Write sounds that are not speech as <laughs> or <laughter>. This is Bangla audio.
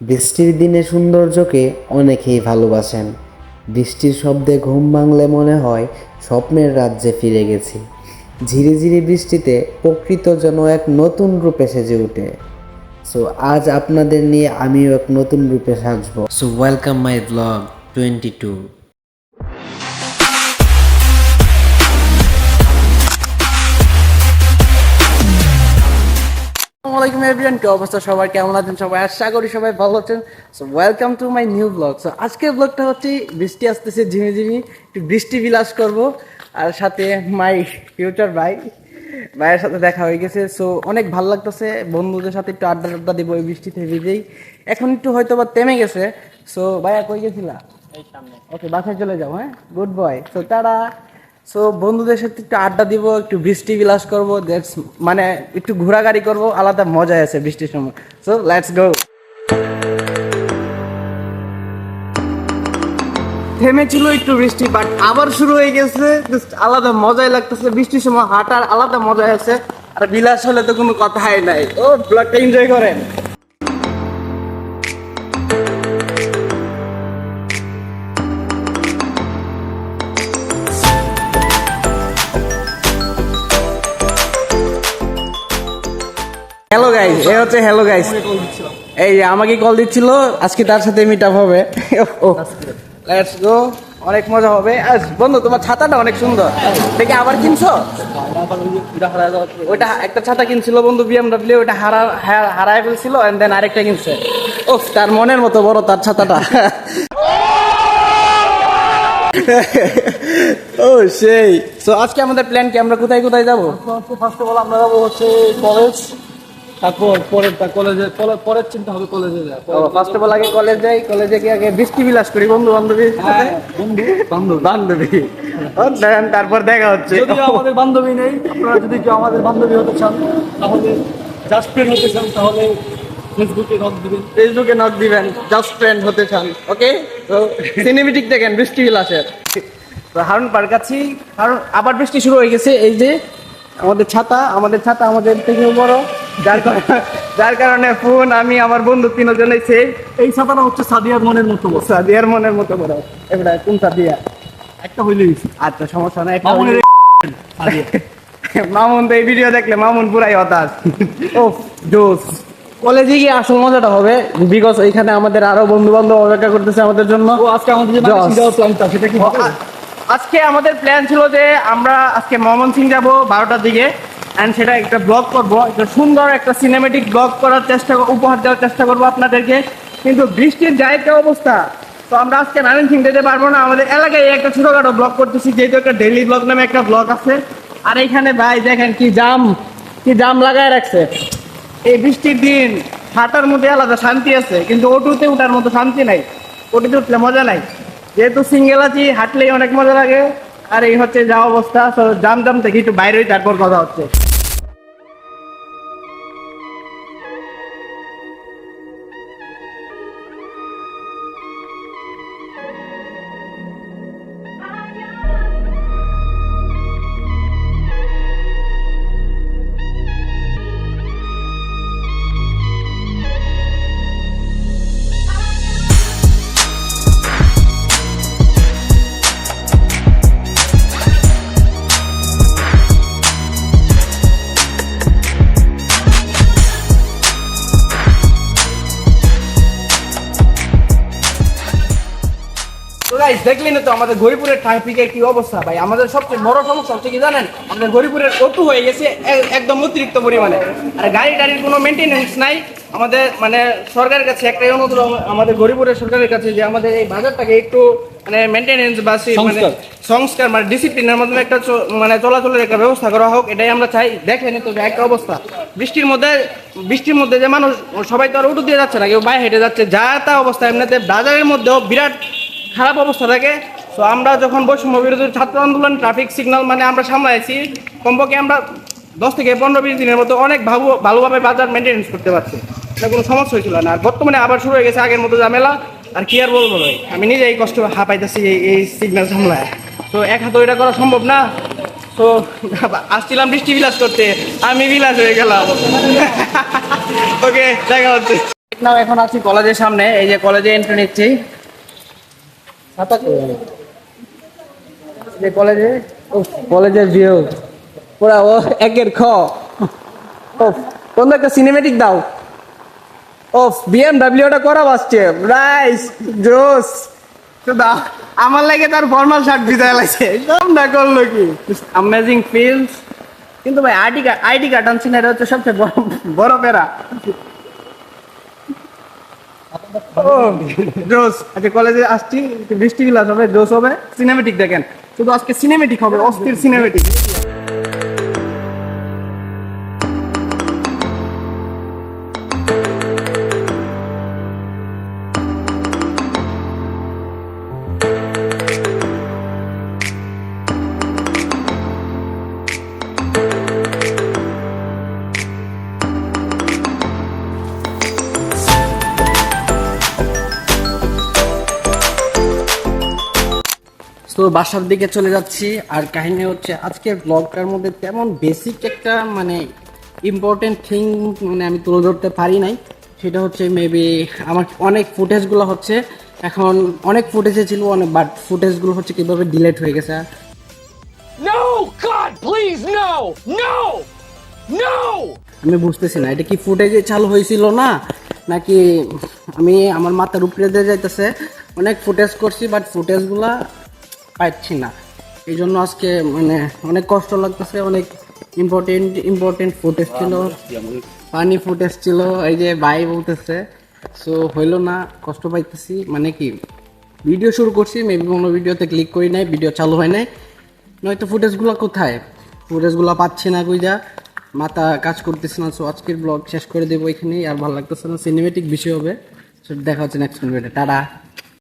বৃষ্টির দিনে সৌন্দর্যকে অনেকেই ভালোবাসেন। বৃষ্টির শব্দে ঘুম ভাঙলে মনে হয় স্বপ্নের রাজ্যে ফিরে গেছি। ঝিরিঝিরি বৃষ্টিতে প্রকৃত যেন এক নতুন রূপে সেজে ওঠে সো আজ আপনাদের নিয়ে আমিও এক নতুন রূপে সাজবো। So welcome my vlog twenty two আসসালামু আলাইকুম এভরিওয়ান কি অবস্থা সবার? কেমন আছেন সবাই? আশা করি সবাই ভালো আছেন। So welcome to my new vlog so আজকের ব্লগটা হচ্ছে বৃষ্টি আসতেছে ঝিমি ঝিমি। একটু বৃষ্টি বিলাস করব। আর সাথে মাই ফিউচার ভাই। ভাইয়ের সাথে দেখা হয়ে গেছে। সো অনেক ভালো লাগতেছে। বন্ধুদের সাথে একটু আড্ডা আড্ডা দিব ওই বৃষ্টিতে ভিজেই। এখন একটু হয়তো বা থেমে গেছে। সো ভাইয়া কই গেছিলা? ওকে বাসায় চলে যাও হ্যাঁ? গুড বয় সো তারা সো বন্ধুদের সাথে একটু আড্ডা দিব, একটু বৃষ্টি বিলাস করব দ্যাটস মানে একটু ঘোরাঘুরি করব, আলাদা মজা আছে বৃষ্টির সময়। সো লেটস গো থেমেছিল একটু বৃষ্টি বাট আবার শুরু হয়ে গেছে আলাদা মজাই লাগতেছে, বৃষ্টির সময় হাঁটার আলাদা মজা আছে, আর বিলাস হলে তো কোনো কথাই নাই। ও ব্লগটা এনজয় করেন। হ্যালো গাইস এ হচ্ছে হ্যালো গাইস এই যে আমাকে কল দিচ্ছিল, আজকে তার সাথে মিট আপ হবে। লেটস গো অনেক মজা হবে। বন্ধু, তোমার ছাতাটা অনেক সুন্দর। দেখে আবার কিনছো? ওইটা একটা ছাতা কিনছিল বন্ধু বিএমডব্লিউ ওটা হারা হারায় ফেলছিল এন্ড দেন আরেকটা কিনছে। ও তার মনের মতো বড় তার ছাতাটা। ও, সেই। তো আজকে আমাদের প্ল্যান কি? আমরা কোথায় কোথায় যাব? ফার্স্ট অফ অল আমরা যাব হচ্ছে কলেজ তারপর পরের কলেজে পরের চিন্তা হবে কলেজে যাওয়া ফার্স্ট অফ অল আগে কলেজ যাই কলেজে গিয়ে আগে বৃষ্টি বিলাস করি বন্ধু বান্ধবীর সাথে? বন্ধু বান্ধবী। তারপর দেখা হচ্ছে। যদি আমাদের বান্ধবী নেই আপনারা যদি কেউ আমাদের বান্ধবী হতে চান তাহলে জাস্ট ফ্রেন্ড হতে চান তাহলে ফেসবুকে নক দিবেন। ফেসবুকে নক দিবেন জাস্ট ফ্রেন্ড হতে চান ওকে তো সিনেমেটিক দেখেন বৃষ্টি বিলাসের। তো হারুন পার কাছি হারুন আবার বৃষ্টি শুরু হয়ে গেছে এই যে আমাদের ছাতা আমাদের ছাতা আমাদের থেকেও বড়। যার কারণে যার কারণে ফোন আমি আমার বন্ধু তিনজনেই সেই এই ছাতাটা হচ্ছে সাদিয়ার মনের মতো বড়। সাদিয়ার মনের মতো বড়। এবারে কোন সাদিয়া একটা হইলেই আচ্ছা সমস্যা নাই একটা হইলে- <laughs> মামুন তো এই ভিডিও দেখলে মামুন পুরাই হতাশ। <laughs> ও জোস। কলেজে গিয়ে আসল মজাটা হবে বিকজ এখানে আমাদের আরও বন্ধু বান্ধব অপেক্ষা করতেছে আমাদের জন্য। আজকে আমাদের যে জস। মানসিক যাওয়ার প্ল্যানটা সেটা কি আজকে আমাদের প্ল্যান ছিল যে আমরা আজকে ময়মন সিং যাব বারোটার দিকে অ্যান্ড সেটা একটা ব্লগ করব। একটা সুন্দর একটা সিনেমেটিক ব্লগ করার চেষ্টা উপহার দেওয়ার চেষ্টা করব আপনাদেরকে। কিন্তু বৃষ্টির যা একটা অবস্থা? তো আমরা আজকে নারায়ণ সিং যেতে পারব না। আমাদের এলাকায় একটা ছোটোখাটো ব্লগ করতেছি, যেহেতু একটা ডেইলি ব্লগ নামে একটা ব্লগ আছে। আর এইখানে ভাই দেখেন কি জাম কি জাম লাগায় রাখছে। এই বৃষ্টির দিন হাঁটার মধ্যে আলাদা শান্তি আছে, কিন্তু অটোতে উঠার মতো শান্তি নাই। অটোতে উঠলে মজা নাই। যেহেতু সিঙ্গেল আছি, হাঁটলেই অনেক মজা লাগে। আর এই হচ্ছে যা অবস্থা জাম জাম থেকে একটু বাইরে তারপর কথা হচ্ছে। গাইস দেখলেন তো আমাদের গরিপুরের ট্রাফিকের কি অবস্থা ভাই? আমাদের সবচেয়ে বড় সমস্যা হচ্ছে কি জানেন? আমাদের গরিপুরের অতু হয়ে গেছে একদম অতিরিক্ত পরিমাণে। আর গাড়ি টাড়ির কোনো মেনটেনেন্স নাই। আমাদের মানে সরকারের কাছে একটাই অনুরোধ আমাদের গরিপুরের সরকারের কাছে যে আমাদের এই বাজারটাকে একটু মানে মেনটেনেন্স বা মানে সংস্কার। সংস্কার মানে ডিসিপ্লিনের মাধ্যমে একটা মানে চলাচলের একটা ব্যবস্থা করা হোক এটাই আমরা চাই। দেখেন তো একটা অবস্থা। বৃষ্টির মধ্যে বৃষ্টির মধ্যে যে মানুষ সবাই তো আর উঠু দিয়ে যাচ্ছে না কেউ বাইরে হেঁটে যাচ্ছে। যা তা অবস্থা এমনিতে বাজারের মধ্যেও বিরাট খারাপ অবস্থা থাকে। তো আমরা যখন বৈষম্য বিরোধী ছাত্র আন্দোলন ট্রাফিক সিগন্যাল মানে আমরা সামলাইছি, কমপক্ষে আমরা দশ থেকে পনেরো বিশ দিনের মতো অনেক ভালো ভালোভাবে বাজার মেনটেন্স করতে পারছি। এটা কোনো সমস্যা হয়েছিল না। আর বর্তমানে আবার শুরু হয়ে গেছে আগের মতো ঝামেলা। আর কি আর বলব ভাই? আমি নিজে এই কষ্ট হাঁপাইতেছি এই এই সিগন্যাল সামলায়। তো এক হাতে ওইটা করা সম্ভব না। তো আসছিলাম বৃষ্টি বিলাস করতে। আমি বিলাস হয়ে গেলাম। <laughs> ওকে দেখা হচ্ছে। এখন আছি কলেজের সামনে। এই যে কলেজে এন্ট্রি নিচ্ছি। যে কলেজে? কলেজের ভিউ পুরা ও একের খ। ও কোন একটা সিনেমেটিক দাও। ও বিএমডব্লিউটা করা বাসছে রাইস জোস। তো দাও আমার লাগে তার ফর্মাল শার্ট ভিজায় লাগছে। একদম না করল কি? অ্যামেজিং ফিলস কিন্তু ভাই আইডি কার্ড আইডি কার্ড আনছি না এটা হচ্ছে সবচেয়ে বড় বড় পেরা জোস আজকে কলেজে আসছি, বৃষ্টি গ্লাস হবে জোস হবে। সিনেমেটিক দেখেন। শুধু আজকে সিনেমেটিক হবে, অস্থির সিনেমেটিক তো বাসার দিকে চলে যাচ্ছি আর কাহিনী হচ্ছে আজকের ব্লগটার মধ্যে তেমন বেসিক একটা মানে ইম্পর্টেন্ট থিং মানে আমি তুলে ধরতে পারি নাই সেটা হচ্ছে মেবি আমার অনেক ফুটেজগুলো হচ্ছে এখন অনেক ফুটেজে ছিল অনেক বাট ফুটেজগুলো হচ্ছে কীভাবে ডিলেট হয়ে গেছে No! God, please, no! No! No! আমি বুঝতেছি না এটা কি ফুটেজে চালু হয়েছিল না নাকি আমি আমার মাথার উপরে দিয়ে যাইতেছে অনেক ফুটেজ করছি বাট ফুটেজগুলা পাচ্ছি না। এই জন্য আজকে মানে অনেক কষ্ট লাগতেছে, অনেক ইম্পর্টেন্ট ইম্পর্টেন্ট ফুটেজ ছিল পানি ফুটেজ ছিল এই যে ভাই বলতেছে। সো হইল না, কষ্ট পাইতেছি। মানে কি ভিডিও শুরু করছি মেবি কোনো ভিডিওতে ক্লিক করি নাই ভিডিও চালু হয় নাই। নয়তো ফুটেজগুলো কোথায়? ফুটেজগুলো পাচ্ছি না কইজা মাথা কাজ করতেছে না। সো আজকের ব্লগ শেষ করে দেবো এখানেই। আর ভালো লাগতেছে না সিনেমেটিক বিষয় হবে। So, দেখা হচ্ছে নেক্সট ভিডিওতে টাটা।